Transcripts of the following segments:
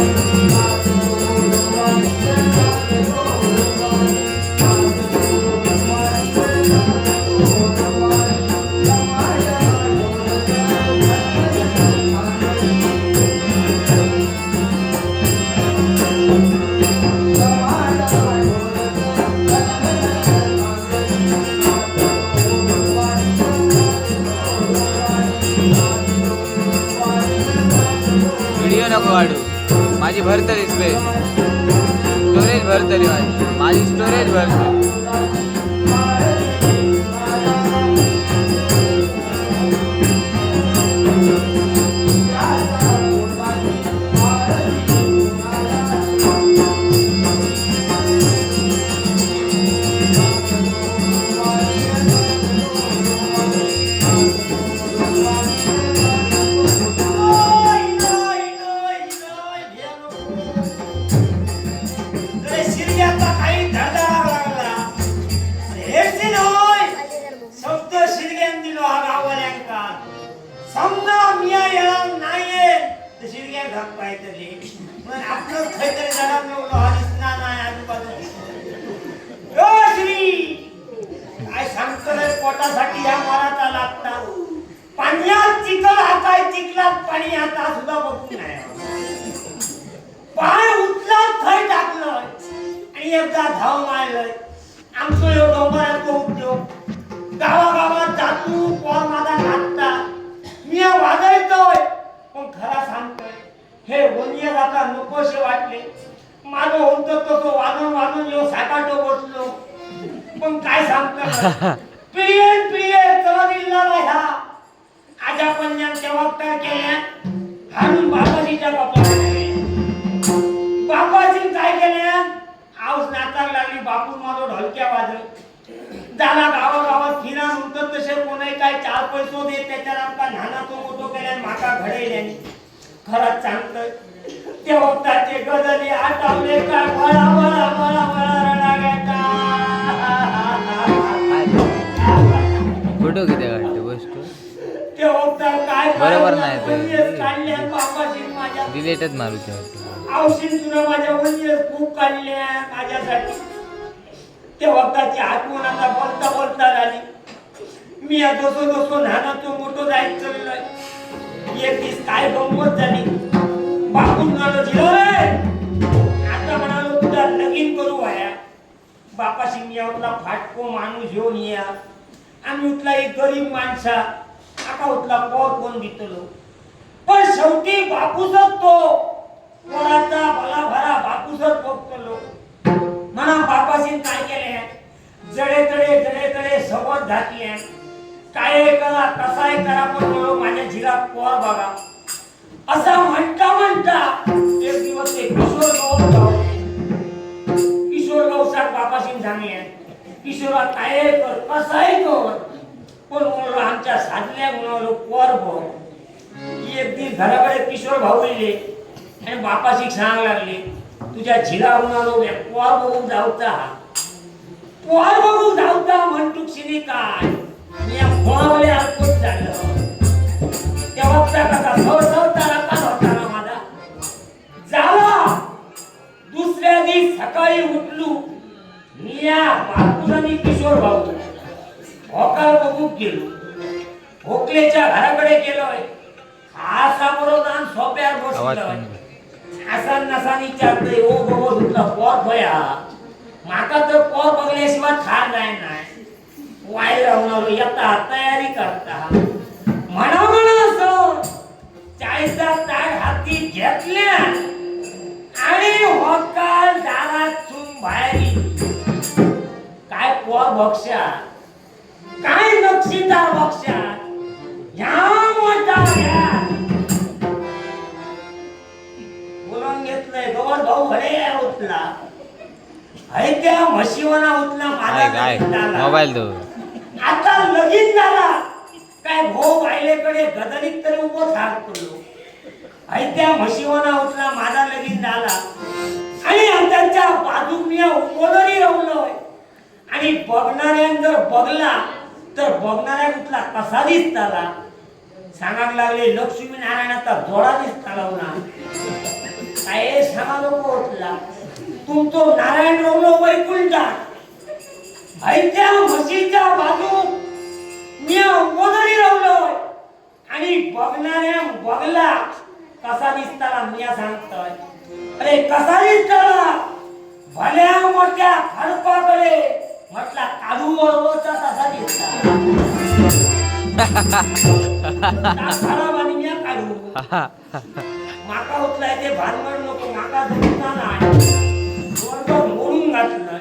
Música Punjab काय केल्या हाणून बाबाजीच्या बापाला बाबाजी काय केल्या? आऊस नाचाक लागली बापू माझं ढलक्या वाजव झाला गावागावात फिरा म्हणतात तसे कोणी काय चार पैसो देत त्याच्याला आमका नानाचो मोठो केल्या माका घडयल्याने खरंच सांगतोय त्या वक्ताचे गजली आठवले काय मला मला मला मला रडा घेता फोटो किती काढते गोष्ट ते वक्ता काय बरोबर नाही ते. मारूच्या होते औषध तुला माझ्या वन्यस खूप काढल्या माझ्यासाठी. त्या वक्ताची आठवण आता बोलता बोलता झाली. मी या दोसो दोसो लहानाचो मोठो जायच चाललोय एक दिवस काय गंमत झाली. बापून म्हणालो "झिरो रे! आता म्हणालो तुला लगीन करू वाया बापाशी मी उठला फाटको माणूस घेऊन या. आम्ही उठला एक गरीब माणसा आका उठला पोर कोण दितलो पण शेवटी बापूसच तो. पोराचा भला भरा बापूसच बघतलो म्हणा बापाशी काय केले जडे तडे जडे तडे सवत घातले काय करा कसाय करा पण माझ्या झिरा पोर बघा. असा म्हणता म्हणता एक दिवस ते किशोर गाव जाऊन किशोर गावसात बापाशी सांगले किशोरा काय कर कसाय कर? पण म्हणलो आमच्या साधल्या म्हणलो पोर भाऊ एक दिन घराकडे किशोर भाऊ येले. आणि बापाशी सांग लागले तुझ्या झिला म्हणालो "बे, बघून जाऊता पोर बघून जाऊता म्हणतुक शिनी काय. या फोनावले अल्पच झालं. त्या वक्ता कसा सवसवता काल होता ना माझा. झाला. दुसऱ्या दिवस सकाळी उठलो. मी या बापूस आणि किशोर भाऊ होकार बघूक गेलो? भोकलेच्या घराकडे गेलोय. असा बरोबर सोप्यावर बसलोय. असा नसा विचारतोय ओ बाबा तुला पोर भया. माका तर पोर बघल्याशिवाय ठार नाही नाही. वाय येता तयारी करता. म्हणा म्हणा असं. चाळीसचा ताट हाती घेतल्या. आणि होकाल दारातून बाहेर काय पोर बक्षा काय नक्षीदार बक्षा ह्या मोठा बोलून घेतलंय गवत भाऊ हरे उठला. हय त्या म्हशीवना उठला काय मोबाईल दो. आता लगीन झाला. काय भाऊ बायलेकडे गदरीत तरी उभं थाकतो हय त्या म्हशीवना उठला माझा लगीन झाला. आणि त्यांच्या बाजूक मी उभोदरी राहलोय आणि बघणाऱ्यान जर बघला तर बघणाऱ्या उठला कसा दिसताला सांगायला लागले लक्ष्मी नारायणाचा जोडा दिसताला ना. काय सांगा नको उठला. तुमचो नारायण रवलो वैकुंठा. आयत्या म्हशीच्या बाजू मी गोदडी रवलोय. आणि बघणाऱ्या बघला कसा दिसताना मी सांगतोय. अरे कसा दिसताला भल्या मोठ्या खडपाकडे म्हटला काढू वळवचा तसा दिसता आणि मी काढू. माका उठलाय ते भानगड नको माका जमता नाही. मोडून घातलं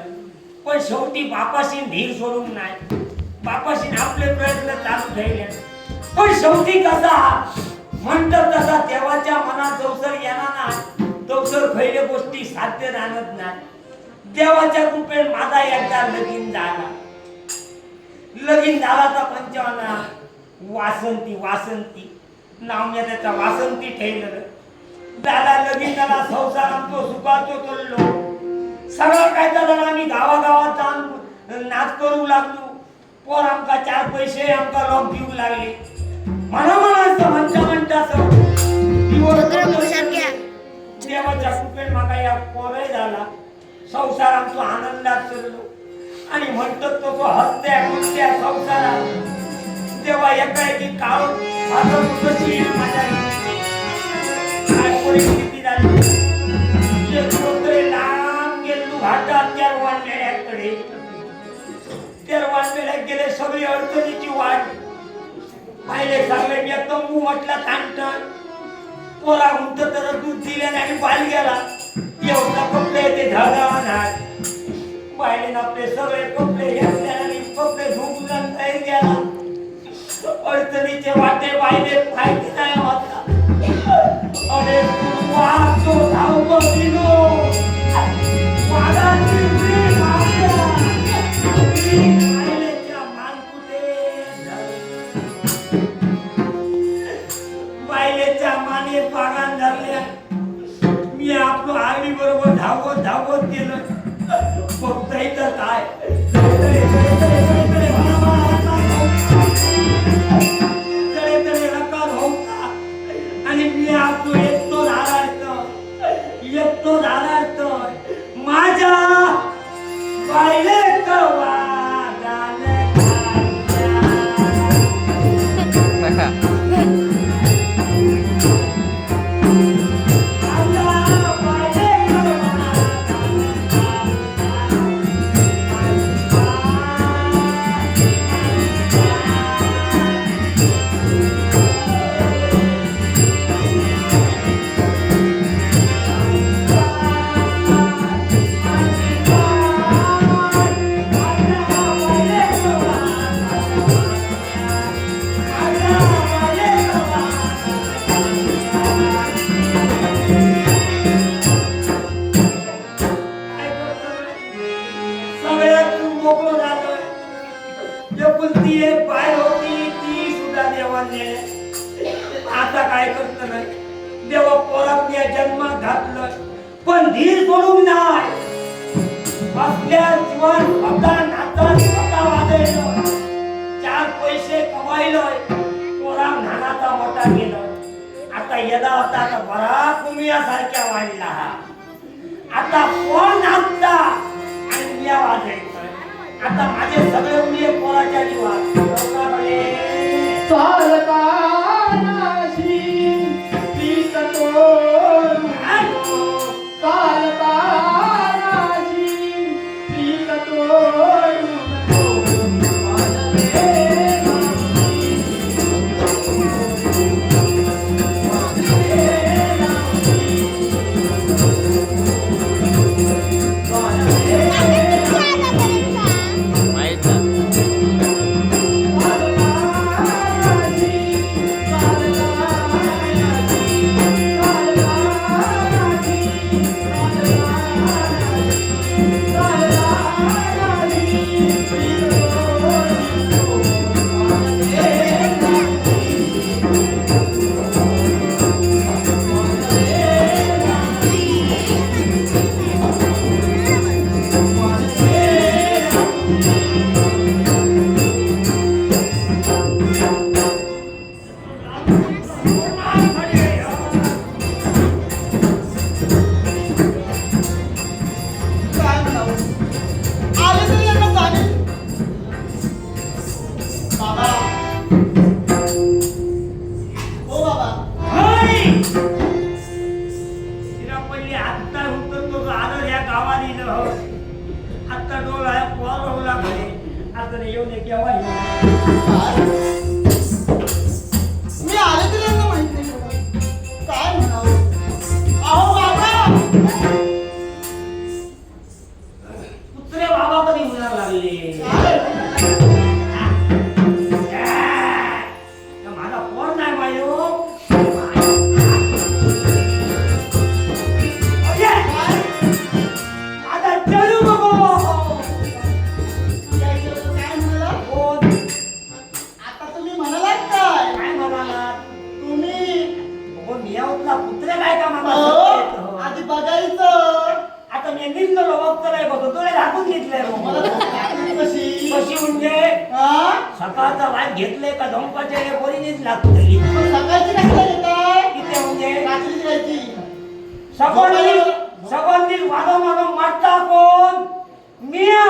पण शेवटी बापाशी धीर सोडून नाही. बापाशी आपले प्रयत्न चालू ठेवले. पण शेवटी कसा? म्हणतात तसा देवाच्या मनात जवसर येणार ना तवसर खैले गोष्टी साध्य राहत नाही. देवाच्या कृपेत माझा एकदा लगीन झाला. लगीन झाला तर पंचवाना वासंती वासंती. नाव मी त्याचा वासंती ठेवलं दादा लगीन झाला संसार आमचो सुखाचो चाललो. सगळं काय झालं आम्ही गावागावात जाऊन नाच करू लागलो. पोर आमका चार पैसे आमका लोक देऊ लागले. म्हणा म्हणा असं म्हणता म्हणता देवाच्या कृपेत माका या पोरय झाला. संसार आमचा आनंदात चाललो आणि म्हणतो तो तो हसत्या कुठल्या संसारात तेव्हा एका एकी काळ माझं कशी येईल माझ्या काय परिस्थिती झाली? एक कोणतरी लांब गेलो घाटात त्या वाढलेल्याकडे त्या वाढलेल्या गेले सगळी अडचणीची वाट. पाहिले सांगले मी तंबू म्हटला तांट पोरा उंट तर दूध दिल्याने आणि बाल गेला. जेवढा कपडे ते धडधावणार पाहिले आपले सगळे कपडे घेतले आणि कपडे धुवून जाता गेला अडचणीचे वाटे पाहिले माहिती नाही वाटला अरे तू वाहतो धावतो दिलो वाघाची उडी मारल्या. बायलेच्या माने पागान धावत धावत गेलो फक्त आता नाही. देवा पोरात या जन्मात घातलं. पण धीर सोडून नाही. आपल्या जीवन आपला नाता स्वतः वाजवलं. चार पैसे कमायलोय. पोरा नानाचा मोठा गेलोय आता यदा होता आता बरा कुमियासारख्या वाढला. आता कोण नाचता? आणि मिया वाजवायचं आता माझे सगळे मुले पोराच्या जीवात. चालता घेतलंय कशी? कशी म्हणजे? सकाळचा वाट घेतले का? धोंपाच्या लागतली मग सकाळची कशाला येताय किती म्हणजे? रात्रीची वादो मारता कोण मिया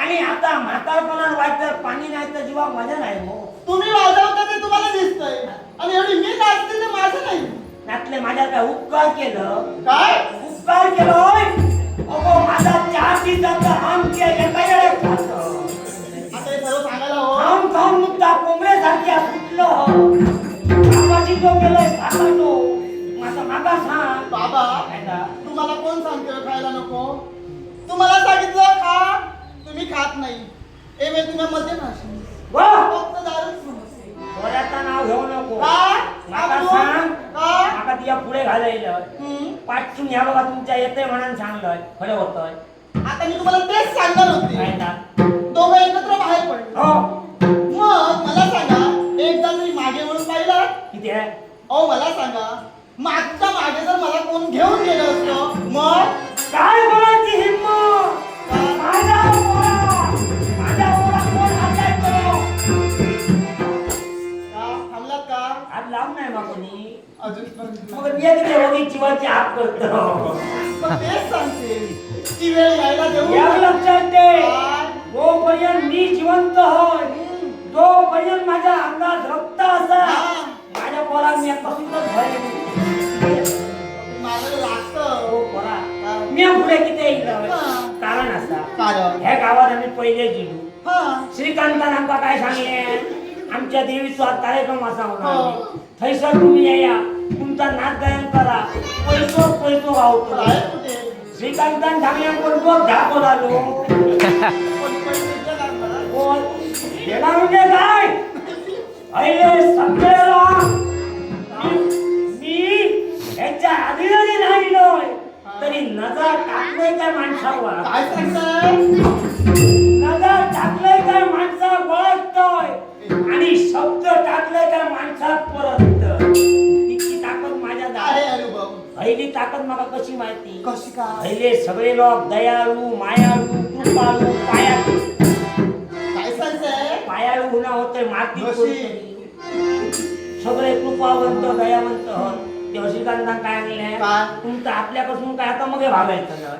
आणि आता म्हातारपणात वाटतं पाणी नाही तर जीवा मजा नाही हो. तुम्ही वाजवता ते तुम्हाला दिसतंय. आणि एवढी मी नाचते ते माझं नाही. त्यातले माझ्या काय उपकार केलं? काय? उपकार केलोय अगो माझा चार दिवसाचा आम खातो आता हे सर्व सांगायला हो खाऊन खाऊन मुद्दा कोंबड्यासारखी फुटलो कामाची तो गेलोय माझा मागा सांग. बाबा? तुम्हाला कोण सांगतोय खायला नको? तुम्हाला सांगितलं खा तुम्ही खात नाही. ए वे तुम्ही मध्य भाषण वा. फक्त दारूच नाव घेऊ नको. आपण? सांग. का? माका तिच्या पुढे घालायलं. पाठून या बघा तुमच्या येते म्हणून सांगलंय. खरं होतंय. आता मी तुम्हाला तेच सांगणार काय होते ना दोघं एकत्र बाहेर पडले. हो. मग मला सांगा एकदा तरी मागे म्हणून पाहिला किती आहे? अहो मला सांगा मागच्या मागे जर मला कोण घेऊन गेलं असतं मग? काय बोलायची हिंमत माझ्या लावून नाही मग कोणी. मग मी किती होगी जीवाची हात करतो. मग तेच सांगते. ती वेळ यायला देऊ या लक्षात दे काय? जोपर्यंत मी जिवंत होय जोपर्यंत माझ्या अंगात रक्त असा हा. माझ्या पोरात मी लागतं. हो पोरा. काय? मी पुढे किती येईल. कारण असा. कारण. ह्या गावात आम्ही पहिले गेलो श्रीकांतान आमका काय सांगले आमच्या देवीचो कार्यक्रम असा होणार हो. थैसर तुम्ही या तुमचा नाच गायन करा. पैसो पैसो पण गावतो श्रीकांतान सांगले कोण तो धाको झालो पण गेला म्हणजे काय? पहिले सगळेला मी ह्याच्या आधी जरी राहिलोय तरी नजर टाकलोय काय माणसावर. काय सांगताय? नजर टाकलंय काय माणसा ओळखतोय आणि शब्द टाकलंय काय माणसात परत. इतकी ताकद माझ्या पहिली ताकद मला कशी माहिती? कशी काय पहिले सगळे लोक दयाळू मायाळू कृपाळू पायाळू. काय सांगताय? पायाळू गुन्हा होते माती. सगळे कृपावंत दयावंत ते काय आणले? तुमचं आपल्यापासून काय आता मग भागायचं?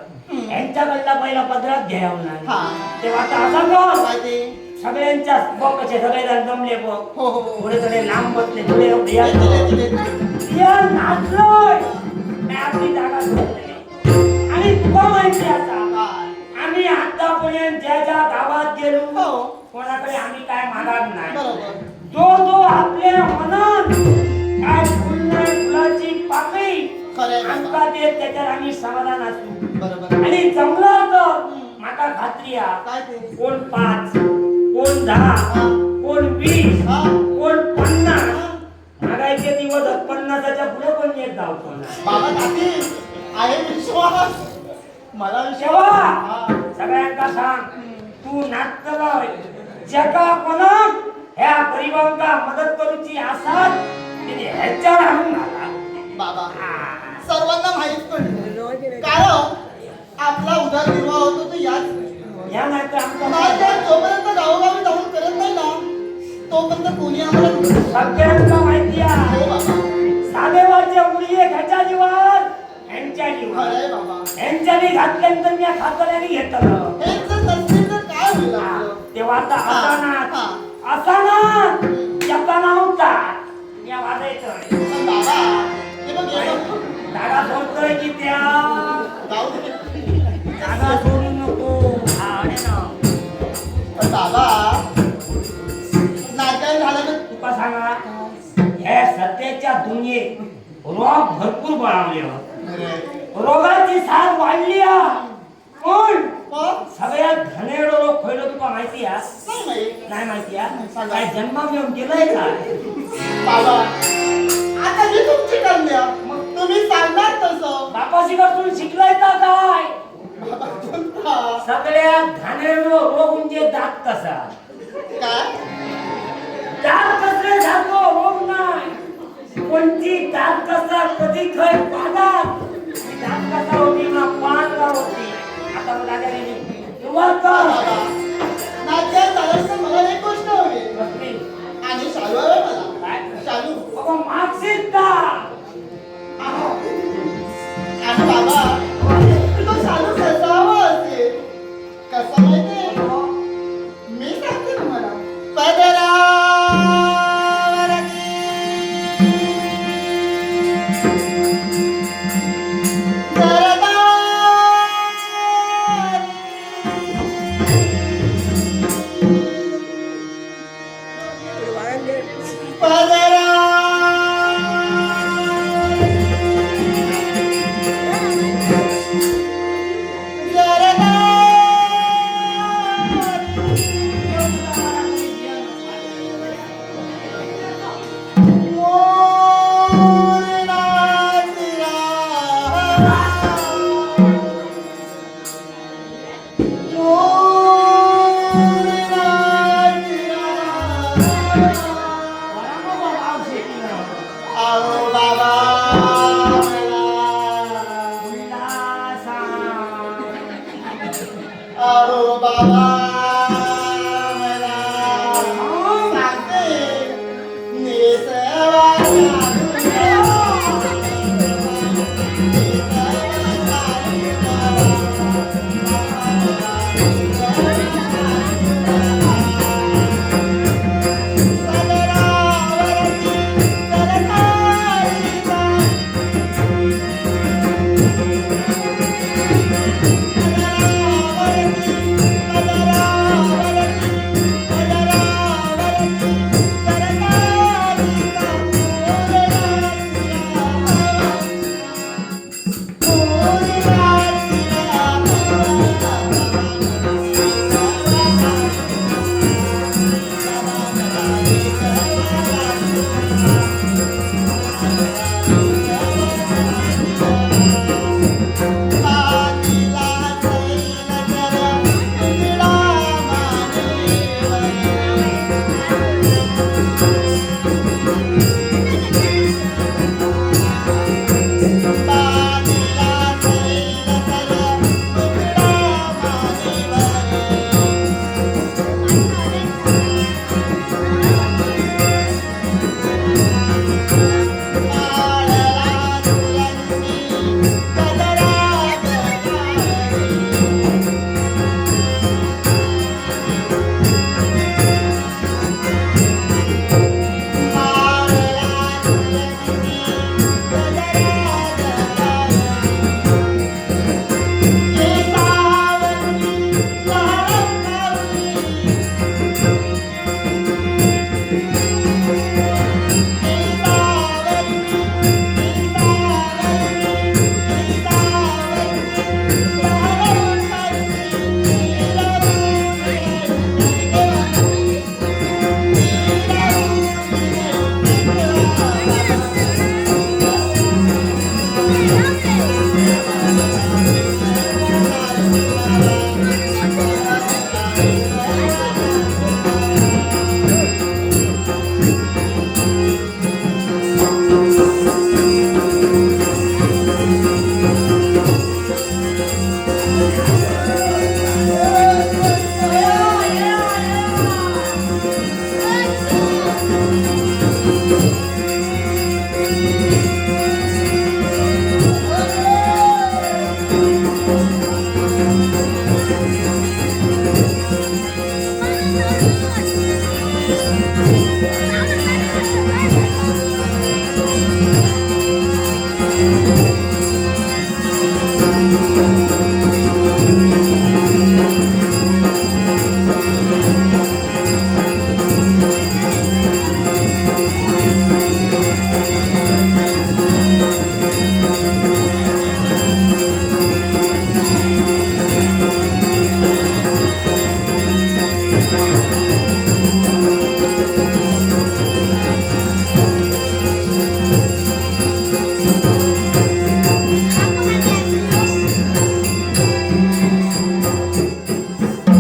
यांच्याकडला पहिला पदरात घ्यावं. नाही तेव्हा आता असा सगळ्यांच्या बघ कसे सगळे जण जमले बघ हो हो हो. थोडे थोडे लांब बसले थोडे येतील, येतील. या नाचलोय काय आपली जागा सोडली. आणि तुका माहिती आता? आम्ही आतापर्यंत ज्या ज्या गावात गेलो हो. कोणाकडे आम्ही काय मागात नाही बरोबर जो जो आपल्या मनात काय फुल नाही फुलाची पाकळी खरंय बाबा. आमका देत त्याच्यात आम्ही समाधान असू बरोबर आणि जमलं तर. माका खात्री हा काय ते कोण पाच कोण दहा. कोण वीस. कोण पन्नास मागायचे दिवस पन्नासाच्या पुढे कोण येत बाबा दादी आहे विश्वास मला विश्वास. सगळ्यांका सांग तू नाटकलाय जगा कोणाक ह्या गरिबांका मदत करूची आसात तिने ह्याच्यावर आणून घाला बाबा. सर्वांना माहीत पडलं कारण आपला उदरनिर्वाह होतो तो याच. या नाही तर आमचा जोपर्यंत गावोगावी जाऊन करत नाही ना तोपर्यंत कोणी आम्हाला सगळ्यांना माहिती आहे. हो बाबा. साधेवाचे उडी ह्याच्या जीवात ह्यांच्या जीवात खरंय बाबा. ह्यांच्यानी घातल्यानंतर मी खातल्याने घेतलं. हे जर नसतील तर काय होईल आपलं? तेव्हा आता हा, हा. असानात याचा नव्हता या वाजायचं. पण बाबा हे बघ हे बघ. जागा सोडतोय की त्या? जाऊ दे. पण बाबा नाटक झालं तुका सांगा या सध्याच्या दुनियेत रोग भरपूर बळावले हो. रोगाची साथ वाढली पण सगळ्यात धनेड रोग खयलो तुका माहिती आ नाही माहिती आ काय जन्माक येऊन बाबा आता मग तुम्ही सांगणार तसं. बापाशी तुम्ही शिकलाय का काय? सगळ्यात घाणेरडो रोग म्हणजे दात कसा काय? दात कसले झालो रोग नाही. कोणती दात कसा कधी खय पादात. दात कसा होती? ना पांढरा होती? आता मला गेली निवांत बाबा नाट्यात झाल्यानंतर मला एक गोष्ट बसली. आणि शालू हवे मला? शालू बाबा मागशील का? आहो. आणि बाबा